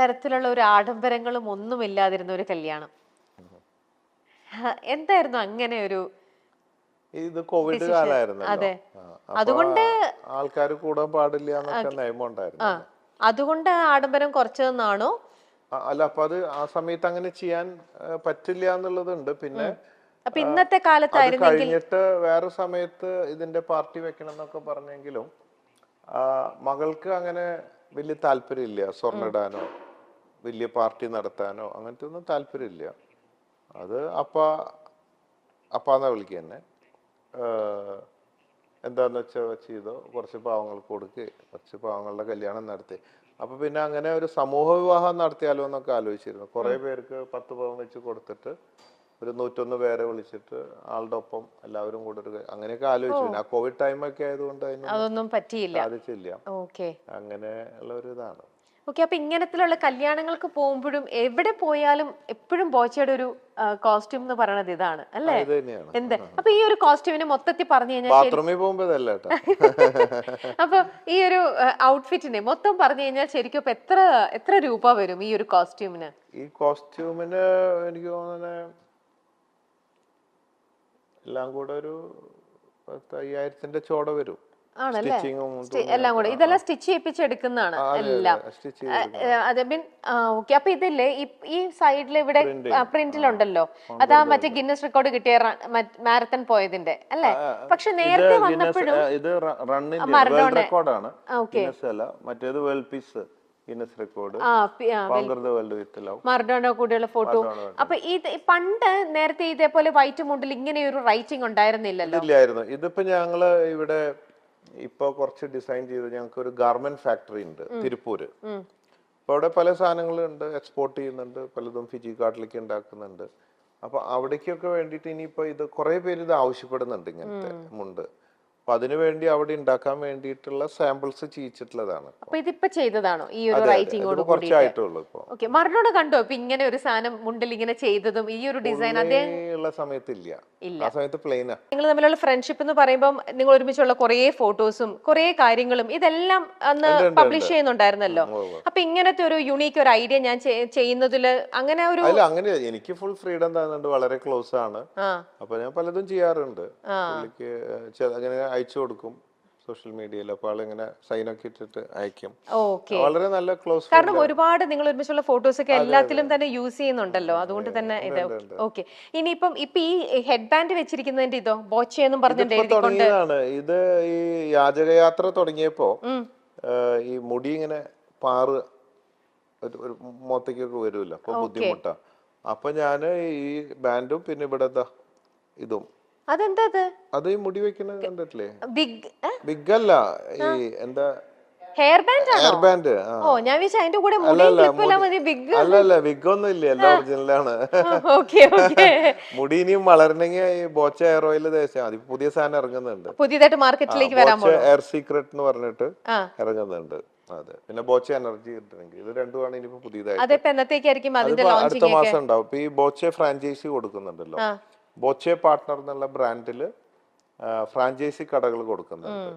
തരത്തിലുള്ള ഒരു ആഡംബരങ്ങളും ഒന്നും ഇല്ലാതിരുന്ന ഒരു കല്യാണം. എന്തായിരുന്നു അങ്ങനെ ഒരു ഇത് കോവിഡ് കാലായിരുന്നു അതെ. അതുകൊണ്ട് ആൾക്കാർ കൂടാൻ പാടില്ല എന്നൊക്കെ നിയമം ഉണ്ടായിരുന്നു. അതുകൊണ്ട് ആഡംബരം കുറച്ചതെന്നാണോ അല്ല അപ്പൊ അത് ആ സമയത്ത് അങ്ങനെ ചെയ്യാൻ പറ്റില്ല എന്നുള്ളതുണ്ട്. പിന്നെ അപ്പൊ ഇന്നത്തെ അത് കാലത്തായിരുന്നെങ്കിൽ കഴിഞ്ഞിട്ട് വേറെ സമയത്ത് ഇതിന്റെ പാർട്ടി വെക്കണം എന്നൊക്കെ പറഞ്ഞെങ്കിലും മകൾക്ക് അങ്ങനെ വലിയ താല്പര്യമില്ല സ്വർണിടാനോ വലിയ പാർട്ടി നടത്താനോ അങ്ങനത്തെ ഒന്നും താല്പര്യമില്ല. അത് അപ്പ അപ്പാന്നാ വിളിക്കുക തന്നെ എന്താന്ന് വെച്ചാൽ ചെയ്തോ? കുറച്ച് പാവങ്ങൾക്ക് കൊടുക്കുക കുറച്ച് പാവങ്ങളുടെ കല്യാണം നടത്തി. അപ്പൊ പിന്നെ അങ്ങനെ ഒരു സമൂഹ വിവാഹം നടത്തിയാലോ എന്നൊക്കെ ആലോചിച്ചിരുന്നു. കുറെ പേർക്ക് പത്ത് പവൻ വെച്ച് കൊടുത്തിട്ട് ഒരു നൂറ്റൊന്ന് പേരെ വിളിച്ചിട്ട് ആളുടെ ഒപ്പം എല്ലാവരും കൂടെ ഒരു അങ്ങനെയൊക്കെ ആലോചിച്ചു. പിന്നെ ആ കോവിഡ് ടൈമൊക്കെ ആയതുകൊണ്ട് അതിന് അതൊന്നും പറ്റിയില്ല. സാധിച്ചില്ല. അങ്ങനെ ഉള്ള ഒരു ഇതാണ്. ഓക്കെ അപ്പൊ ഇങ്ങനത്തിലുള്ള കല്യാണങ്ങൾക്ക് പോകുമ്പോഴും എവിടെ പോയാലും എപ്പോഴും ബോച്ചയുടെ ഒരു കോസ്റ്റ്യൂം എന്ന് പറയണത് ഇതാണ് അല്ലേ? എന്താ? അപ്പൊ ഈ ഒരു കോസ്റ്റ്യൂമിനെ മൊത്തത്തിൽ പറഞ്ഞു കഴിഞ്ഞാൽ അപ്പൊ ഈ ഒരു ഔട്ട്ഫിറ്റിനെ മൊത്തം പറഞ്ഞു കഴിഞ്ഞാൽ ശരിക്കും ഇപ്പൊ എത്ര എത്ര രൂപ വരും ഈ ഒരു കോസ്റ്റ്യൂമിന് ഈ കോസ്റ്റ്യൂമിന് എനിക്ക് തോന്നുന്നത് എല്ലാം കൂടെ ഒരു പത്ത് അയ്യായിരത്തിന്റെ ചോട വരും. ആണല്ലേ? എല്ലാം കൂടെ. ഇതെല്ലാം സ്റ്റിച്ച് ചെയ്യിപ്പിച്ചെടുക്കുന്നതാണ് എല്ലാം. അതെ മീൻ ഓക്കെ. അപ്പൊ ഇതില്ലേ ഈ സൈഡിൽ ഇവിടെ പ്രിന്റിലുണ്ടല്ലോ. അതാ മറ്റേ ഗിന്നസ് റെക്കോർഡ് കിട്ടിയ മാരത്തൺ പോയതിന്റെ അല്ലേ? പക്ഷെ നേരത്തെ വന്നപ്പോഴും ഇത് റണ്ണിന്റെ വേൾഡ് റെക്കോർഡാണ്. ഗിന്നസ് അല്ല മറ്റേത് വേൾഡ് പീസ് ഗിന്നസ് റെക്കോർഡ്. കൂടെയുള്ള ഫോട്ടോ? അപ്പൊ ഇത് പണ്ട് നേരത്തെ ഇതേപോലെ വൈറ്റ് മുണ്ടിൽ ഇങ്ങനെ ഒരു റൈറ്റിംഗ് ഉണ്ടായിരുന്നില്ലല്ലോ? ഇല്ലായിരുന്നു ഇതിപ്പോ ഞങ്ങൾ ഇവിടെ ഇപ്പൊ കുറച്ച് ഡിസൈൻ ചെയ്ത്. ഞങ്ങൾക്ക് ഒരു ഗാർമെന്റ് ഫാക്ടറി ഉണ്ട് തിരുപ്പൂര്. ഉം. അപ്പൊ അവിടെ പല സാധനങ്ങളും ഉണ്ട് എക്സ്പോർട്ട് ചെയ്യുന്നുണ്ട് പലതും ഫിജി കാട്ടിലേക്ക് ഉണ്ടാക്കുന്നുണ്ട്. അപ്പൊ അവിടേക്കൊക്കെ വേണ്ടിയിട്ട് ഇനിയിപ്പോ ഇത് കുറെ പേര് ഇത് ആവശ്യപ്പെടുന്നുണ്ട് ഇങ്ങനത്തെ മുണ്ട്. അപ്പൊ അതിനു വേണ്ടി അവിടെ ഉണ്ടാക്കാൻ വേണ്ടിയിട്ടുള്ള സാമ്പിൾസ് ചെയ്യിച്ചിട്ടുള്ളതാണ്. അപ്പൊ ഇതിപ്പോ ചെയ്തതാണോ? ഈ ഒരു റൈറ്റിംഗ് മറിനോട് റൈറ്റിംഗോട് കുറച്ചായിട്ടുള്ളൂ ഇപ്പൊ. ഓക്കെ മറഡോണ കണ്ടോ? ഇപ്പൊ ഇങ്ങനെ ഒരു സാധനം മുണ്ടിൽ ഇങ്ങനെ ചെയ്തതും ഈ ഒരു ഡിസൈൻ അതേ ഉള്ള സമയത്ത് ഇല്ല. ഇല്ല. ആ സമയത്ത് പ്ലെയിനാ നിങ്ങൾ തമ്മിലുള്ള ഫ്രണ്ട്ഷിപ്പ് എന്ന് പറയുമ്പോൾ നിങ്ങൾ ഒരുമിച്ചുള്ള കുറേ ഫോട്ടോസും കുറേ കാര്യങ്ങളും ഇതെല്ലാം അന്ന് പബ്ലിഷ് ചെയ്യുന്നുണ്ടായിരുന്നല്ലോ. അപ്പൊ ഇങ്ങനത്തെ ഒരു യുണീക്ക് ഒരു ഐഡിയ ഞാൻ ചെയ്യുന്നതിൽ അങ്ങനെ ഒരു അല്ല അങ്ങനെ എനിക്ക് ഫുൾ ഫ്രീഡം തന്നുണ്ട് വളരെ ക്ലോസ് ആണ്. ആ. അപ്പൊ ഞാൻ പലതും ചെയ്യാറുണ്ട്. അങ്ങനെ അയച്ചു കൊടുക്കും സോഷ്യൽ മീഡിയയിൽ. അപ്പൊ ആളിങ്ങനെ സൈൻ ഒക്കെ ഇട്ടിട്ട് അയക്കും. വളരെ നല്ല ക്ലോസ് കാരണം ഒരുപാട് നിങ്ങൾ ഒരുമിച്ചുള്ള ഫോട്ടോസ് ഒക്കെ എല്ലാത്തിലും തന്നെ യൂസ് ചെയ്യുന്നുണ്ടല്ലോ. അതുകൊണ്ട് തന്നെ ഇത് ഓക്കെ ഇനിയിപ്പം ഇപ്പൊ ഈ ഹെഡ് ബാൻഡ് വെച്ചിരിക്കുന്നതിന്റെ ഇതോ? ബോച്ചയെന്നും പറഞ്ഞിട്ട് ഇതിപ്പോ എഴുതിക്കൊണ്ട് തുടങ്ങിയതാണ്. ഇത് ഈ യാചകയാത്ര തുടങ്ങിയപ്പോ ഈ മുടി ഇങ്ങനെ പാറ് ഒരു മുഖത്തേക്കൊക്കെ വരുമല്ലോ അപ്പൊ ബുദ്ധിമുട്ടാ. അപ്പൊ ഞാൻ ഈ ബാൻഡും പിന്നെ ഇവിടെ ഇതും. അതെന്താ അത് ഈ മുടി വെക്കുന്നത് കണ്ടിട്ടില്ലേ? ബിഗ് ബിഗ് അല്ല ഈ എന്താ? ഹെയർ ബാൻഡ് ഹെയർ ബാൻഡ് ഓ ഞാൻ വിചാരിച്ചു അതിന്റെ കൂടെ മുടി ബിഗ് അല്ല? അല്ല ബിഗ് ഒന്നും ഇല്ല എല്ലാം ഒറിജിനലാണ്. Okay okay. മുടി ഇനിയും വളരണമെങ്കിൽ ബോച്ച ഹെയർ ഓയിൽ ദേശം അതി പുതിയ സാധനം ഇറങ്ങുന്നുണ്ട്. പുതിയതായിട്ട് മാർക്കറ്റിലേക്ക് വരാൻ എയർ സീക്രട്ട് എന്ന് പറഞ്ഞിട്ട് ഇറങ്ങുന്നുണ്ട്. അതെ. പിന്നെ ബോച്ച എനർജി കിട്ടണമെങ്കിൽ. ഇത് രണ്ടുമാണ് ഇനിയിപ്പോ പുതിയതായിട്ട്. അടുത്ത മാസം ഉണ്ടാവും. ഈ ബോച്ച ഫ്രാഞ്ചൈസി കൊടുക്കുന്നുണ്ടല്ലോ. ബോച്ചെ പാർട്ട്ണർ എന്നുള്ള ബ്രാൻഡിൽ ഫ്രാഞ്ചൈസി കടകൾ കൊടുക്കുന്നുണ്ട്.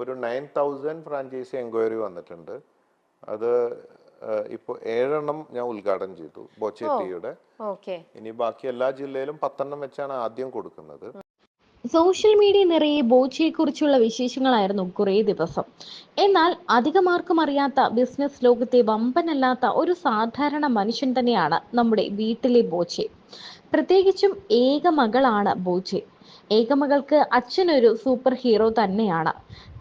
ഒരു നയൻ തൗസൻഡ് ഫ്രാഞ്ചൈസി എൻക്വയറി വന്നിട്ടുണ്ട്. അത് ഇപ്പോൾ ഏഴെണ്ണം ഞാൻ ഉദ്ഘാടനം ചെയ്തു ബോച്ചെ ടീയുടെ. ഓക്കെ. ഇനി ബാക്കി എല്ലാ ജില്ലയിലും പത്തെണ്ണം വെച്ചാണ് ആദ്യം കൊടുക്കുന്നത്. സോഷ്യൽ മീഡിയ നിറയെ ബോച്ചയെക്കുറിച്ചുള്ള വിശേഷങ്ങളായിരുന്നു കുറേ ദിവസം. എന്നാൽ അധികമാർക്കും അറിയാത്ത ബിസിനസ് ലോകത്തെ വമ്പനല്ലാത്ത ഒരു സാധാരണ മനുഷ്യൻ തന്നെയാണ് നമ്മുടെ വീട്ടിലെ ബോച്ചെ. പ്രത്യേകിച്ചും ഏകമകളാണ് ബോച്ചെ. ഏകമകൾക്ക് അച്ഛനൊരു സൂപ്പർ ഹീറോ തന്നെയാണ്.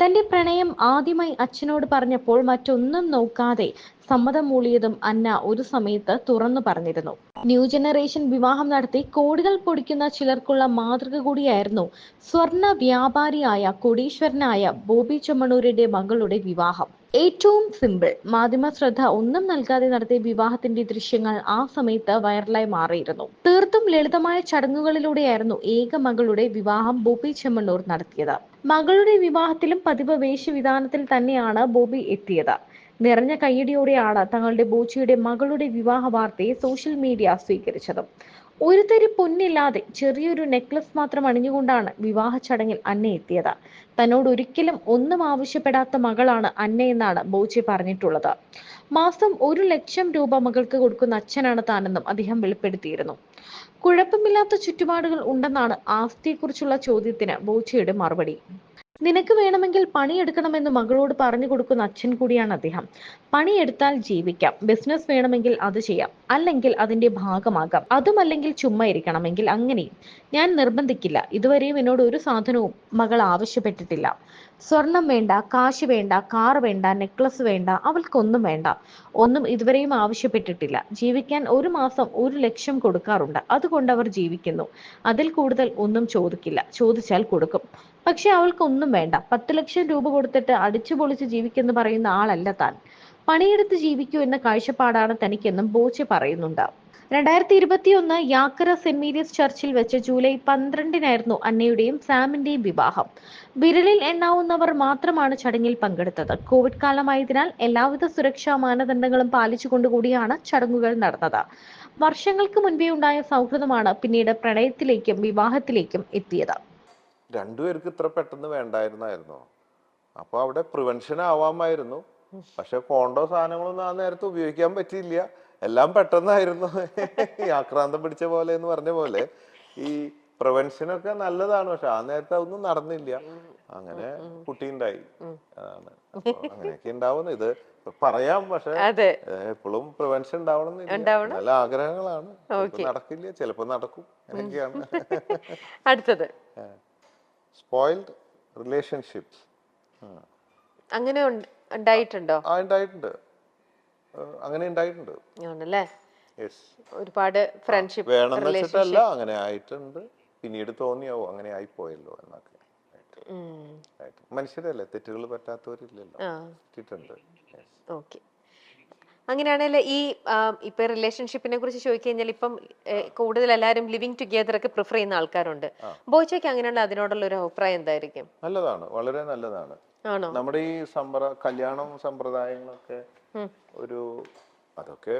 തന്റെ പ്രണയം ആദ്യമായി അച്ഛനോട് പറഞ്ഞപ്പോൾ മറ്റൊന്നും നോക്കാതെ സമ്മതം മൂളിയതും അന്ന ഒരു സമയത്ത് തുറന്നു പറഞ്ഞിരുന്നു. ന്യൂ ജനറേഷൻ വിവാഹം നടത്തി കോടികൾ പൊടിക്കുന്ന ചിലർക്കുള്ള മാതൃക കൂടിയായിരുന്നു സ്വർണ വ്യാപാരിയായ കോടീശ്വരനായ ബോബി ചെമ്മണൂരിന്റെ മകളുടെ വിവാഹം. ഏറ്റവും സിമ്പിൾ മാധ്യമ ശ്രദ്ധ ഒന്നും നൽകാതെ നടത്തിയ വിവാഹത്തിന്റെ ദൃശ്യങ്ങൾ ആ സമയത്ത് വൈറലായി മാറിയിരുന്നു. തീർത്തും ലളിതമായ ചടങ്ങുകളിലൂടെയായിരുന്നു ഏക മകളുടെ വിവാഹം ബോബി ചെമ്മണ്ണൂർ നടത്തിയത്. മകളുടെ വിവാഹത്തിലും പതിവ് വേഷവിധാനത്തിൽ തന്നെയാണ് ബോബി എത്തിയത്. നിറഞ്ഞ കയ്യടിയോടെയാണ് തങ്ങളുടെ ബോച്ചിയുടെ മകളുടെ വിവാഹ വാർത്തയെ സോഷ്യൽ മീഡിയ സ്വീകരിച്ചത്. ഒരു തരി പൊന്നില്ലാതെ ചെറിയൊരു നെക്ലസ് മാത്രം അണിഞ്ഞുകൊണ്ടാണ് വിവാഹ ചടങ്ങിൽ അന്ന എത്തിയത്. തന്നോട് ഒരിക്കലും ഒന്നും ആവശ്യപ്പെടാത്ത മകളാണ് അന്ന എന്നാണ് ബോച്ചി പറഞ്ഞിട്ടുള്ളത്. മാസം ഒരു ലക്ഷം രൂപ മകൾക്ക് കൊടുക്കുന്ന അച്ഛനാണ് താനെന്നും അദ്ദേഹം വെളിപ്പെടുത്തിയിരുന്നു. കുഴപ്പമില്ലാത്ത ചുറ്റുപാടുകൾ ഉണ്ടെന്നാണ് ആസ്തിയെക്കുറിച്ചുള്ള ചോദ്യത്തിന് ബോച്ചിയുടെ മറുപടി. നിനക്ക് വേണമെങ്കിൽ പണിയെടുക്കണമെന്ന് മകളോട് പറഞ്ഞു കൊടുക്കുന്ന അച്ഛൻ കൂടിയാണ് അദ്ദേഹം. പണിയെടുത്താൽ ജീവിക്കാം. ബിസിനസ് വേണമെങ്കിൽ അത് ചെയ്യാം. അല്ലെങ്കിൽ അതിന്റെ ഭാഗമാകാം. അതുമല്ലെങ്കിൽ ചുമ്മാ ഇരിക്കണമെങ്കിൽ അങ്ങനെയും. ഞാൻ നിർബന്ധിക്കില്ല. ഇതുവരെയും എന്നോട് ഒരു സാധനവും മകൾ ആവശ്യപ്പെട്ടിട്ടില്ല. സ്വർണം വേണ്ട കാശ് വേണ്ട കാർ വേണ്ട നെക്ലസ് വേണ്ട അവൾക്കൊന്നും വേണ്ട. ഒന്നും ഇതുവരെയും ആവശ്യപ്പെട്ടിട്ടില്ല. ജീവിക്കാൻ ഒരു മാസം ഒരു ലക്ഷം കൊടുക്കാറുണ്ട്. അതുകൊണ്ട് അവർ ജീവിക്കുന്നു. അതിൽ കൂടുതൽ ഒന്നും ചോദിക്കില്ല. ചോദിച്ചാൽ കൊടുക്കും. പക്ഷെ അവൾക്കൊന്നും വേണ്ട. പത്ത് ലക്ഷം രൂപ കൊടുത്തിട്ട് അടിച്ചു പൊളിച്ച് ജീവിക്കെന്ന് പറയുന്ന ആളല്ല താൻ. പണിയെടുത്ത് ജീവിക്കൂ എന്ന കാഴ്ചപ്പാടാണ് തനിക്കെന്നും ബോച്ചെ പറയുന്നുണ്ട്. രണ്ടായിരത്തി ഇരുപത്തി ഒന്ന് യാക്കര സെന്റ് മേരീസ് ചർച്ചിൽ വെച്ച് ജൂലൈ പന്ത്രണ്ടിനായിരുന്നു അന്നയുടെയും സാമിന്റെയും വിവാഹം. വിരലിൽ എണ്ണാവുന്നവർ മാത്രമാണ് ചടങ്ങിൽ പങ്കെടുത്തത്. കോവിഡ് കാലമായതിനാൽ എല്ലാവിധ സുരക്ഷാ മാനദണ്ഡങ്ങളും പാലിച്ചുകൊണ്ടുകൂടിയാണ് ചടങ്ങുകൾ നടന്നത്. വർഷങ്ങൾക്ക് മുൻപേ ഉണ്ടായ സൗഹൃദമാണ് പിന്നീട് പ്രണയത്തിലേക്കും വിവാഹത്തിലേക്കും എത്തിയത്. രണ്ടുപേർക്ക് ഇത്ര പെട്ടെന്ന് വേണ്ടായിരുന്നായിരുന്നോ? അപ്പൊ അവിടെ പ്രിവെൻഷൻ ആവാമായിരുന്നു. പക്ഷെ കോണ്ടോ സാധനങ്ങളൊന്നും ആ നേരത്ത് ഉപയോഗിക്കാൻ പറ്റിയില്ല. എല്ലാം പെട്ടെന്നായിരുന്നു. ഈ ആക്രാന്തം പിടിച്ച പോലെ എന്ന് പറഞ്ഞ പോലെ ഈ പ്രിവെൻഷൻ ഒക്കെ നല്ലതാണ്. പക്ഷെ ആ നേരത്തെ അതൊന്നും നടന്നില്ല. അങ്ങനെ കുട്ടി ഉണ്ടായി അതാണ് അങ്ങനെയൊക്കെ ഉണ്ടാവുന്നു. ഇത് പറയാം. പക്ഷെ എപ്പോഴും പ്രിവെൻഷൻ ഉണ്ടാവണം ഉണ്ടാവണം. നല്ല ആഗ്രഹങ്ങളാണ്. നടക്കില്ല. ചിലപ്പോ നടക്കും. അങ്ങനെയൊക്കെയാണ്. അടുത്തത്. സ്പോയിൽഡ് റിലേഷൻഷിപ്സ് അങ്ങനെ ഉണ്ട്- ഉണ്ടായിട്ടുണ്ടോ? ആ ഉണ്ടായിട്ടുണ്ട്. അങ്ങനെ ഉണ്ടായിട്ടുണ്ട്. ആണല്ലേ? ഒരുപാട് ഫ്രണ്ട്ഷിപ്പ് വേണമെന്ന് വെച്ചിട്ടല്ല അങ്ങനെ ആയിട്ടുണ്ട്. പിന്നീട് തോന്നിയാവോ അങ്ങനെ ആയി പോയല്ലോ എന്നൊക്കെ. മനുഷ്യരല്ലേ തെറ്റുകൾ പറ്റാത്തവരില്ലല്ലോ. Yes. ഓക്കെ അങ്ങനെയാണെങ്കിൽ ഈ ഇപ്പൊ റിലേഷൻഷിപ്പിനെ കുറിച്ച് ചോദിച്ചു കഴിഞ്ഞാൽ ഇപ്പം കൂടുതൽ എല്ലാവരും ലിവിങ് ടുഗെദർ ഒക്കെ പ്രിഫർ ചെയ്യുന്ന ആൾക്കാരുണ്ട്. ബോയ്ച്ചയ്ക്ക് അങ്ങനെയുള്ള അതിനോടുള്ള ഒരു അഭിപ്രായം എന്തായിരിക്കും? നല്ലതാണ് വളരെ നല്ലതാണ്. ആണോ? നമ്മുടെ ഈ സമ്പ്ര കല്യാണം സമ്പ്രദായങ്ങളൊക്കെ. ഒരു അതൊക്കെ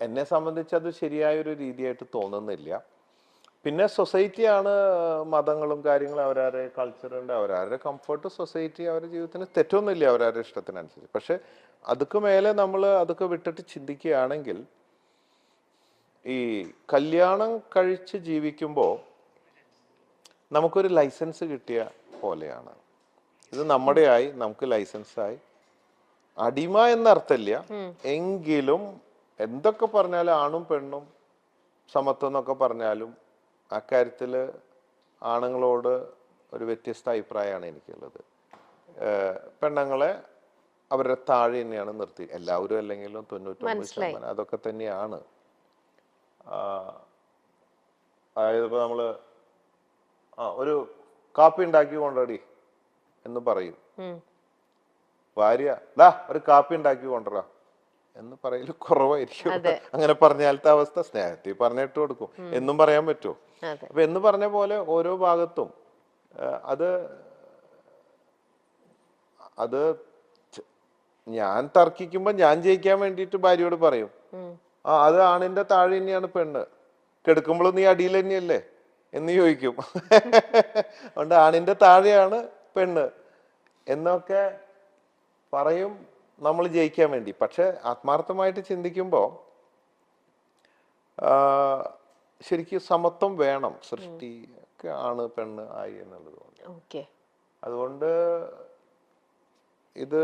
എന്നെ സംബന്ധിച്ച് അത് ശരിയായ ഒരു രീതിയായിട്ട് തോന്നുന്നില്ല. പിന്നെ സൊസൈറ്റിയാണ് മതങ്ങളും കാര്യങ്ങളും അവരവരുടെ കൾച്ചറുണ്ട് അവരവരുടെ കംഫർട്ട് സൊസൈറ്റി അവരുടെ ജീവിതത്തിന് തെറ്റൊന്നുമില്ല അവരവരുടെ ഇഷ്ടത്തിനനുസരിച്ച്. പക്ഷെ അതൊക്കെ മേലെ നമ്മൾ അതൊക്കെ വിട്ടിട്ട് ചിന്തിക്കുകയാണെങ്കിൽ ഈ കല്യാണം കഴിച്ച് ജീവിക്കുമ്പോൾ നമുക്കൊരു ലൈസൻസ് കിട്ടിയ പോലെയാണ്. ഇത് നമ്മുടെ ആയി നമുക്ക് ലൈസൻസായി. അടിമ എന്ന അർത്ഥമില്ല എങ്കിലും എന്തൊക്കെ പറഞ്ഞാലും ആണും പെണ്ണും സമത്വം എന്നൊക്കെ പറഞ്ഞാലും അക്കാര്യത്തിൽ ആണുങ്ങളോട് ഒരു വ്യത്യസ്ത അഭിപ്രായമാണ് എനിക്കുള്ളത്. പെണ്ണുങ്ങളെ അവരുടെ താഴെ തന്നെയാണ് നിർത്തി. എല്ലാവരും അല്ലെങ്കിലും തൊണ്ണൂറ്റൊമ്പത് ശതമാനം അതൊക്കെ തന്നെയാണ്. അതായത് ഇപ്പൊ നമ്മൾ ആ ഒരു കാപ്പി ഉണ്ടാക്കി കൊണ്ടടി എന്ന് പറയും. ഭാര്യ ദാ ഒരു കാപ്പി ഉണ്ടാക്കി കൊണ്ടുവരാ എന്ന് പറയൽ കുറവായിരിക്കും. അങ്ങനെ പറഞ്ഞാലത്തെ അവസ്ഥ സ്നേഹത്തിൽ പറഞ്ഞിട്ട് കൊടുക്കും. എന്നും പറയാൻ പറ്റുമോ? അപ്പൊ എന്ന് പറഞ്ഞ പോലെ ഓരോ ഭാഗത്തും അത് അത് ഞാൻ തർക്കിക്കുമ്പോ ഞാൻ ജയിക്കാൻ വേണ്ടിയിട്ട് ഭാര്യയോട് പറയും. ആ അത് ആണിന്റെ താഴെ തന്നെയാണ് പെണ്ണ്. കെടുക്കുമ്പോഴും നീ അടിയിൽ തന്നെയല്ലേ? എന്ന് ചോദിക്കും. അതുകൊണ്ട് ആണിന്റെ താഴെയാണ് പെണ്ണ്. എന്നൊക്കെ പറയും നമ്മൾ ജയിക്കാൻ വേണ്ടി. പക്ഷെ ആത്മാർത്ഥമായിട്ട് ചിന്തിക്കുമ്പോൾ ശരിക്കും സമത്വം വേണം. സൃഷ്ടി ഒക്കെ ആണ് പെണ്ണ് ആയി എന്നുള്ളത് അതുകൊണ്ട് ഇത്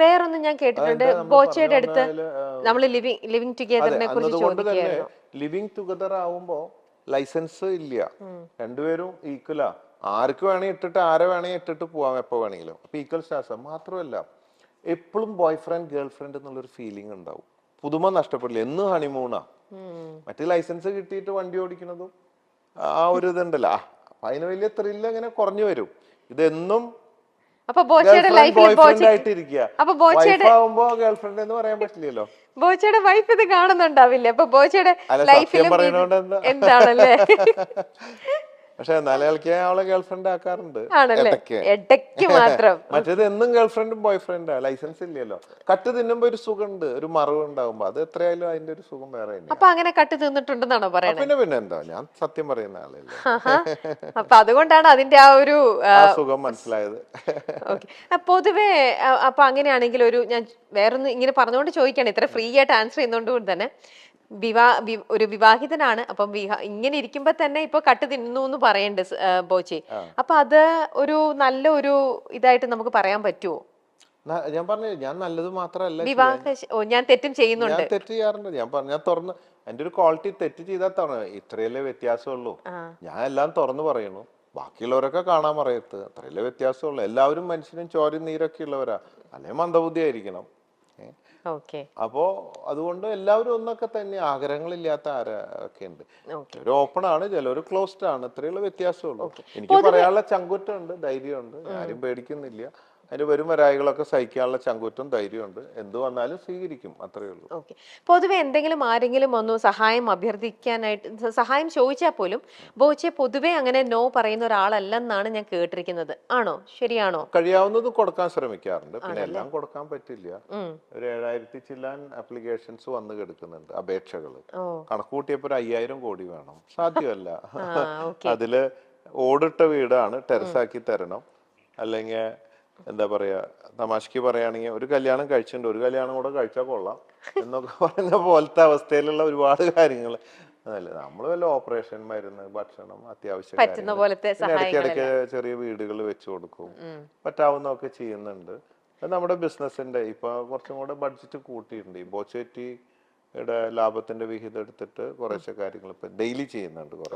വേറൊന്നും ഞാൻ കേട്ടിട്ടുണ്ട്. ബോച്ചയുടെ അടുത്ത് നമ്മൾ ലിവിങ് ലിവിങ് ടുഗെദറിനെ കുറിച്ച് ചോദിക്കുകയായിരുന്നു. ലിവിങ് ടുഗദർ ആവുമ്പോ ലൈസൻസ് ഇല്ല. രണ്ടുപേരും ഈക്വലാ ആർക്ക് വേണേ ഇട്ടിട്ട് ആരെ വേണേ ഇട്ടിട്ട് പോവാം എപ്പോ വേണമെങ്കിലും അപ്പൊ ഈക്വൽ സ്റ്റാസ് മാത്രമല്ല എപ്പോഴും ബോയ് ഫ്രണ്ട് ഗേൾ ഫ്രണ്ട് എന്നുള്ളൊരു ഫീലിംഗ് ഉണ്ടാവും. പുതുമ നഷ്ടപ്പെടില്ല. എന്ന് ഹണിമൂണാ. മറ്റേ ലൈസൻസ് കിട്ടിയിട്ട് വണ്ടി ഓടിക്കുന്നതും ആ ഒരു ഇതുണ്ടല്ലോ. അതിന് വലിയ ത്രില്ല് അങ്ങനെ കുറഞ്ഞു വരും. ഇതെന്നും അപ്പൊ ബോച്ചയുടെ ലൈഫിൽ ബോയ് ബോച്ച ഫ്രണ്ട് അപ്പൊ ബോച്ചയുടെ വൈഫ് ആവുമ്പോ ഗേൾ എന്ന് പറയാൻ പറ്റില്ലല്ലോ. ബോച്ചയുടെ വൈഫ് ഇത് കാണുന്നുണ്ടാവില്ലേ? അപ്പൊ ബോച്ചയുടെ ലൈഫിലും എന്താണല്ലേ? പക്ഷെ എന്നാലും ഇളക്കി അവളെ ഗേൾഫ്രണ്ട് ആക്കാറുണ്ട്. ഇടയ്ക്ക്. മാത്രം. മറ്റേത് എന്നും ഗേൾഫ്രണ്ടും ബോയ് ഫ്രണ്ടാ ലൈസൻസ് ഇല്ലല്ലോ. കട്ട് തിന്നുമ്പോ ഒരു സുഖമുണ്ട് ഒരു മറവ് ഉണ്ടാവുമ്പോ അത് എത്രയായാലും അതിന്റെ ഒരു സുഖം വേറെ അപ്പൊ അങ്ങനെ കട്ട് തിന്നിട്ടുണ്ടെന്നാണോ പറയുന്നത് പിന്നെ പിന്നെ എന്താ? ഞാൻ സത്യം പറയുന്ന ആളല്ലേ. അപ്പൊ അതുകൊണ്ടാണ് അതിന്റെ ആ ഒരു സുഖം മനസ്സിലായത്. പൊതുവേ അപ്പൊ അങ്ങനെയാണെങ്കിൽ ഒരു ഞാൻ വേറൊന്നും ഇങ്ങനെ പറഞ്ഞുകൊണ്ട് ചോദിക്കാണ്. ഇത്ര ഫ്രീ ആയിട്ട് ആൻസർ ചെയ്യുന്നതുകൊണ്ട് തന്നെ. വിവാ ഒരു വിവാഹിതനാണ്. അപ്പം ഇങ്ങനെ ഇരിക്കുമ്പോ തന്നെ ഇപ്പൊ കട്ട് തിന്നു എന്ന് പറയണ്ട് ബോച്ചി. അപ്പൊ അത് ഒരു നല്ല ഒരു ഇതായിട്ട് നമുക്ക് പറയാൻ പറ്റുമോ ഞാൻ പറഞ്ഞു ഞാൻ നല്ലത് മാത്രമല്ല വിവാഹ ഓ ഞാൻ തെറ്റും ചെയ്യുന്നുണ്ട്. ഞാൻ തെറ്റ് ചെയ്യാറുണ്ട്. ഞാൻ പറഞ്ഞു ഞാൻ തുറന്ന് എന്റെ ഒരു ക്വാളിറ്റി തെറ്റ് ചെയ്താൽ തവണ ഇത്രയല്ലേ വ്യത്യാസമുള്ളൂ. ഞാൻ എല്ലാം തുറന്നു പറയുന്നു. ബാക്കിയുള്ളവരൊക്കെ കാണാൻ പറയത്ത് അത്രയല്ലേ വ്യത്യാസമുള്ളൂ. എല്ലാവരും മനുഷ്യനും ചോര നീരൊക്കെ ഉള്ളവരാ. അല്ലെ മന്ദബുദ്ധി ആയിരിക്കണം അപ്പോ അതുകൊണ്ട് എല്ലാവരും ഒന്നൊക്കെ തന്നെ ആഗ്രഹങ്ങളില്ലാത്ത ആരൊക്കെ ഉണ്ട്. ചിലർ ഓപ്പൺ ആണ് ചിലർ ക്ലോസ്ഡ് ആണ്. ഇത്രയുള്ള വ്യത്യാസമുള്ളൂ. എനിക്ക് പറയാനുള്ള ചങ്കുറ്റുണ്ട് ധൈര്യമുണ്ട്. ആരും പേടിക്കുന്നില്ല. അതിന്റെ വരും വരായികളൊക്കെ സഹിക്കാനുള്ള ചങ്കുറ്റും ധൈര്യമുണ്ട്. എന്ത് വന്നാലും സ്വീകരിക്കും. അത്രയേ ഉള്ളൂ. ഓക്കെ. പൊതുവെ എന്തെങ്കിലും ആരെങ്കിലും ഒന്ന് സഹായം അഭ്യർത്ഥിക്കാനായിട്ട് സഹായം ചോദിച്ചാൽ പോലും ബോച്ചെ പൊതുവെ അങ്ങനെ നോ പറയുന്ന ഒരാളല്ലെന്നാണ് ഞാൻ കേട്ടിരിക്കുന്നത്. ആണോ? ശരിയാണോ? കഴിയാവുന്നത് കൊടുക്കാൻ ശ്രമിക്കാറുണ്ട്. പിന്നെ എല്ലാം കൊടുക്കാൻ പറ്റില്ല. ഒരു ഏഴായിരത്തി ചില്ലാൻ ആപ്ലിക്കേഷൻസ് വന്ന് കിടക്കുന്നുണ്ട് അപേക്ഷകൾ ഓ. കണക്കൂട്ടിയപ്പോ ഒരു അയ്യായിരം കോടി വേണം. സാധ്യമല്ല. അതിൽ ഓടിട്ട വീടാണ് ടെറസാക്കി തരണം. അല്ലെങ്കിൽ എന്താ പറയാ തമാശക്ക് പറയുകയാണെങ്കിൽ ഒരു കല്യാണം കഴിച്ചിട്ടുണ്ട് ഒരു കല്യാണം കൂടെ കഴിച്ചാൽ കൊള്ളാം എന്നൊക്കെ പറയുന്ന പോലത്തെ അവസ്ഥയിലുള്ള ഒരുപാട് കാര്യങ്ങൾ അതല്ല നമ്മൾ വല്ല ഓപ്പറേഷൻ മരുന്ന് ഭക്ഷണം അത്യാവശ്യം ഇടയ്ക്കിടയ്ക്ക് ചെറിയ വീടുകൾ വെച്ചു കൊടുക്കും പറ്റാവുന്നതൊക്കെ ചെയ്യുന്നുണ്ട്. നമ്മുടെ ബിസിനസിന്റെ ഇപ്പൊ കുറച്ചും കൂടെ ബഡ്ജറ്റ് കൂട്ടിയിട്ടുണ്ട്. ഈ ബോച്ചേറ്റിയുടെ ലാഭത്തിന്റെ വിഹിതം എടുത്തിട്ട് കുറേശ്ശെ കാര്യങ്ങൾ ഇപ്പൊ ഡെയിലി ചെയ്യുന്നുണ്ട് കുറെ